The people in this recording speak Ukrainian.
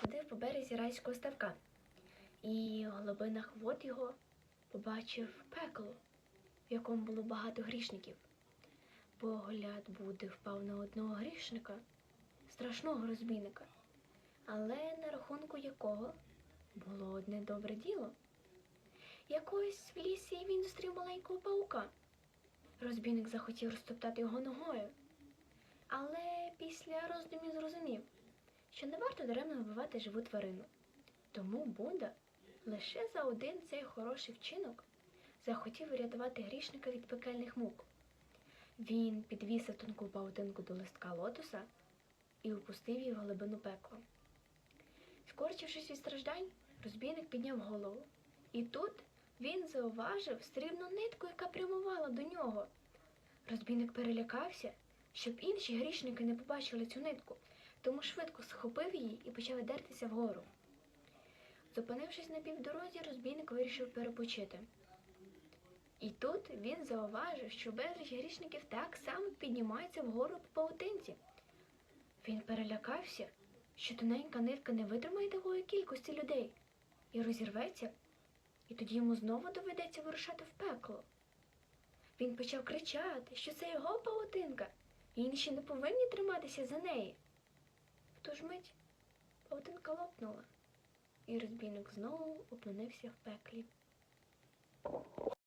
ходив по березі райського ставка, і в глибинах вод його побачив пекло, в якому було багато грішників. Погляд Будди впав на одного грішника, страшного розбійника, але на рахунку якого було одне добре діло. Якось в лісі він зустрів маленького паука. Розбійник захотів розтоптати його ногою, але після роздумів зрозумів, що не варто даремно вбивати живу тварину. Тому Будда лише за один цей хороший вчинок захотів врятувати грішника від пекельних мук. Він підвісив тонку паутинку до листка лотоса і опустив її в глибину пекла. Скорчившись від страждань, розбійник підняв голову. І тут він зауважив срібну нитку, яка прямувала до нього. Розбійник перелякався, щоб інші грішники не побачили цю нитку, тому швидко схопив її і почав дертися вгору. Зупинившись на півдорозі, розбійник вирішив перепочити. І тут він зауважив, що безліч грішників так само піднімаються вгору по паутинці. Він перелякався, що тоненька нитка не витримає такої кількості людей і розірветься, і тоді йому знову доведеться вирушати в пекло. Він почав кричати, що це його паутинка, і інші не повинні триматися за неї. В ту ж мить павутинка лопнула, і розбійник знову опинився в пеклі.